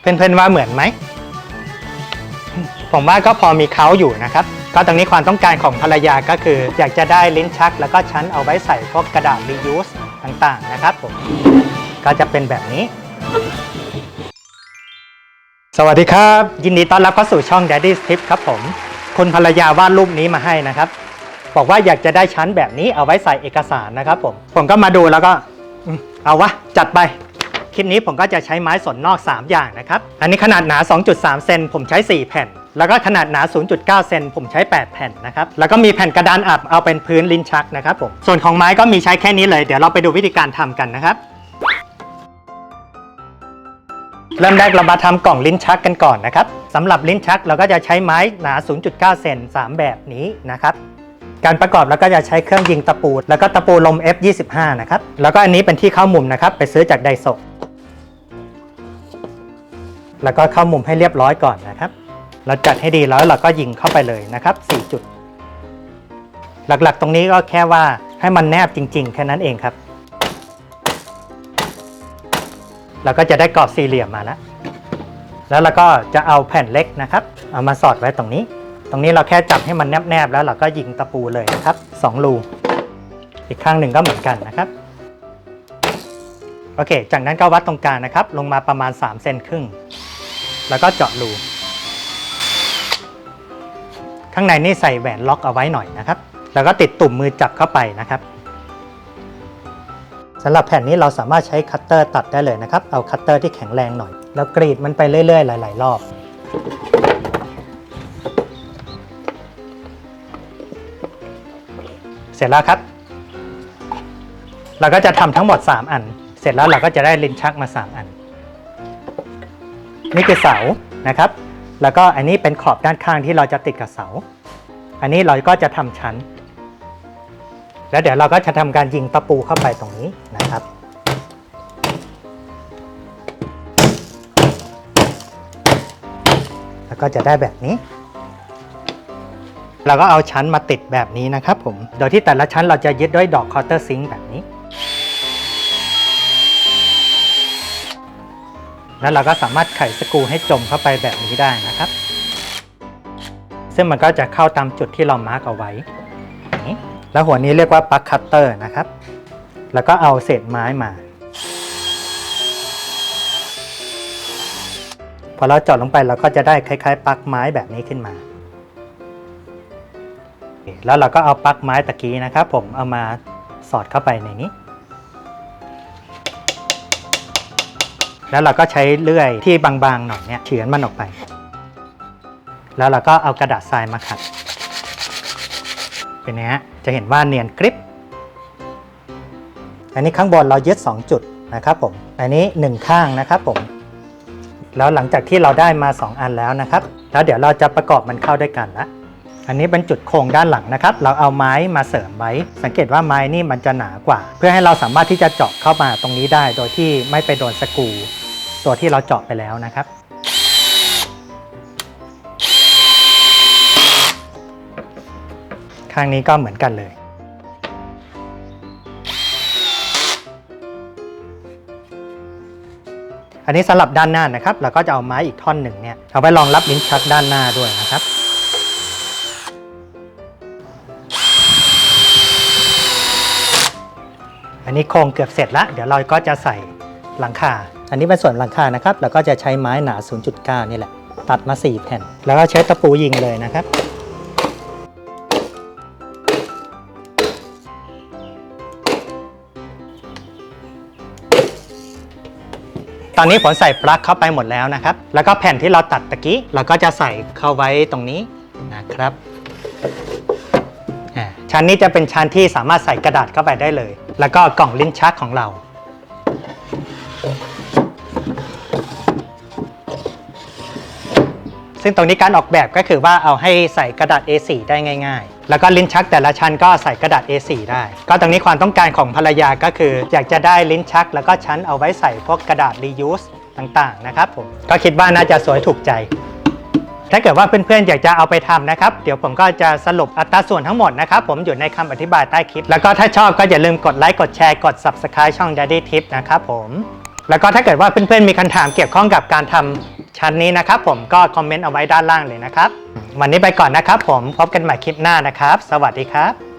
เพื่อนๆว่าเหมือนไหม ผมว่าก็พอมีเขาอยู่นะครับ ก็ตรงนี้ความต้องการของภรรยาก็คือ อยากจะได้ลิ้นชัก แล้วก็ชั้นเอาไว้ใส่พวกกระดาษ reuse ต่างๆนะครับผม ก็จะเป็นแบบนี้ สวัสดีครับ ยินดีต้อนรับเข้าสู่ช่อง Daddy's Tip ครับผม คุณภรรยาวาดรูปนี้มาให้นะครับ บอกว่าอยากจะได้ชั้นแบบนี้เอาไว้ใส่เอกสารนะครับผม ผมก็มาดูแล้วก็เอาวะจัดไป คลิปนี้ผมก็จะใช้ไม้สนนอก 3 อย่างนะครับ อันนี้ขนาดหนา 2.3 เซนผมใช้ 4 แผ่น แล้วก็ขนาดหนา 0.9 เซนผมใช้ 8 แผ่นนะครับ แล้วก็มีแผ่นกระดานอัดเอาเป็นพื้นลิ้นชักนะครับผม ส่วนของไม้ก็มีใช้แค่นี้เลย เดี๋ยวเราไปดูวิธีการทำกันนะครับ เริ่มแรกเรามาทำกล่องลิ้นชักกันก่อนนะครับสำหรับลิ้นชักเราก็จะใช้ไม้หนา 0.9 เซน3 แบบนี้นะครับการประกอบเราก็จะใช้เครื่องยิงตะปู แล้วก็ตะปูลม F25 นะครับ แล้วก็อันนี้เป็นที่เข้ามุมนะครับ ไปซื้อจากไดโซ แล้วก็เข้ามุมให้เรียบร้อยก่อนนะครับ เราจัดให้ดีแล้วเราก็ยิงเข้าไปเลยนะครับ 4 จุด หลักๆ ตรงนี้ก็แค่ว่าให้มันแนบจริง ๆ แค่นั้นเองครับ เราก็จะได้กรอบสี่เหลี่ยมมาแล้ว แล้วเราก็จะเอาแผ่นเล็กนะครับ เอามาสอดไว้ตรงนี้ ตรงนี้เราแค่จับให้มันแนบๆแล้วเราก็ยิงตะปูเลยนะครับสองรูอีกข้างหนึ่งก็เหมือนกันนะครับโอเค จากนั้นก็วัดตรงกลางนะครับ ลงมาประมาณ3เซนครึ่ง แล้วก็เจาะรู ข้างในนี่ใส่แหวนล็อกเอาไว้หน่อยนะครับ แล้วก็ติดตุ่มมือจับเข้าไปนะครับสำหรับแผ่นนี้เราสามารถใช้คัตเตอร์ตัดได้เลยนะครับ เอาคัตเตอร์ที่แข็งแรงหน่อย แล้วกรีดมันไปเรื่อยๆ หลาย ๆ รอบ เสร็จแล้วครับ เราก็จะทำทั้งหมด 3 อัน เสร็จแล้วเราก็จะได้ลิ้นชักมา 3 อัน นี่คือเสานะครับ แล้วก็อันนี้เป็นขอบด้านข้างที่เราจะติดกับเสา อันนี้เราก็จะทำชั้น แล้วเดี๋ยวเราก็จะทำการยิงตะปูเข้าไปตรงนี้นะครับแล้วก็จะได้แบบนี้ เราก็เอาชั้นมาติดแบบนี้นะครับผม โดยที่แต่ละชั้นเราจะยึดด้วยดอกคอร์เตอร์ซิงแบบนี้ แล้วเราก็สามารถไขสกรูให้จมเข้าไปแบบนี้ได้นะครับ ซึ่งมันก็จะเข้าตามจุดที่เรามาร์กเอาไว้แล้วหัวนี้เรียกว่าปลั๊กคัตเตอร์นะครับ แล้วก็เอาเศษไม้มา พอเราเจาะลงไปเราก็จะได้คล้ายๆปลั๊กไม้แบบนี้ขึ้นมา แล้วเราก็เอาปลั๊กไม้ตะกี้นะครับ ผมเอามาสอดเข้าไปในนี้ แล้วเราก็ใช้เลื่อยที่บางๆหน่อยเนี่ยเฉือนมันออกไป แล้วเราก็เอากระดาษทรายมาขัด เป็นไงฮะจะเห็นว่าเนียนกริปอันนี้ข้างบนเรายึด 2 จุดนะครับผม อันนี้ 1 ข้างนะครับผม แล้วหลังจากที่เราได้มา 2 อันแล้วนะครับ แล้วเดี๋ยวเราจะประกอบมันเข้าด้วยกันละ อันนี้เป็นจุดโครงด้านหลังนะครับ เราเอาไม้มาเสริมไว้ สังเกตว่าไม้นี่มันจะหนากว่า เพื่อให้เราสามารถที่จะเจาะเข้ามาตรงนี้ได้ โดยที่ไม่ไปโดนสกรู ตัวที่เราเจาะไปแล้วนะครับ ข้างนี้ก็เหมือนกันเลยอันนี้สำหรับด้านหน้านะครับ เราก็จะเอาไม้อีกท่อนหนึ่งเนี่ยเอาไว้รองรับลิ้นชักด้านหน้าด้วยนะครับ อันนี้โครงเกือบเสร็จแล้ว เดี๋ยวเราก็จะใส่หลังคา อันนี้เป็นส่วนหลังคานะครับเราก็จะใช้ไม้หนา 0.9 นี่แหละ ตัดมา 4 แผ่น แล้วก็ใช้ตะปูยิงเลยนะครับ ตอนนี้ผมใส่ปลั๊กเข้าไปหมดแล้วนะครับ แล้วก็แผ่นที่เราตัดตะกี้ เราก็จะใส่เข้าไว้ตรงนี้นะครับอ่าชั้นนี้จะเป็นชั้นที่สามารถใส่กระดาษเข้าไปได้เลย แล้วก็กล่องลิ้นชักของเรา ซึ่งตรงนี้การออกแบบก็คือว่าเอาให้ใส่กระดาษ A4 ได้ง่ายๆ แล้วก็ลิ้นชักแต่ละชั้นก็ใส่กระดาษ A4 ได้ ก็ตรงนี้ความต้องการของภรรยาก็คือ อยากจะได้ลิ้นชักแล้วก็ชั้นเอาไว้ใส่พวกกระดาษ reuse ต่างๆนะครับผมก็คิดว่าน่าจะสวยถูกใจ ถ้าเกิดว่าเพื่อนๆอยากจะเอาไปทำนะครับ เดี๋ยวผมก็จะสรุปอัตราส่วนทั้งหมดนะครับผมอยู่ในคำอธิบายใต้คลิป แล้วก็ถ้าชอบก็อย่าลืมกดไลค์กดแชร์กด subscribe ช่อง Daddy Tip นะครับผมแล้วก็ถ้าเกิดว่าเพื่อนๆมีคำถามเกี่ยวข้องกับการทำ ชั้นนี้นะครับผมก็คอมเมนต์เอาไว้ด้านล่างเลยนะครับ วันนี้ไปก่อนนะครับผมพบกันใหม่คลิปหน้านะครับ สวัสดีครับ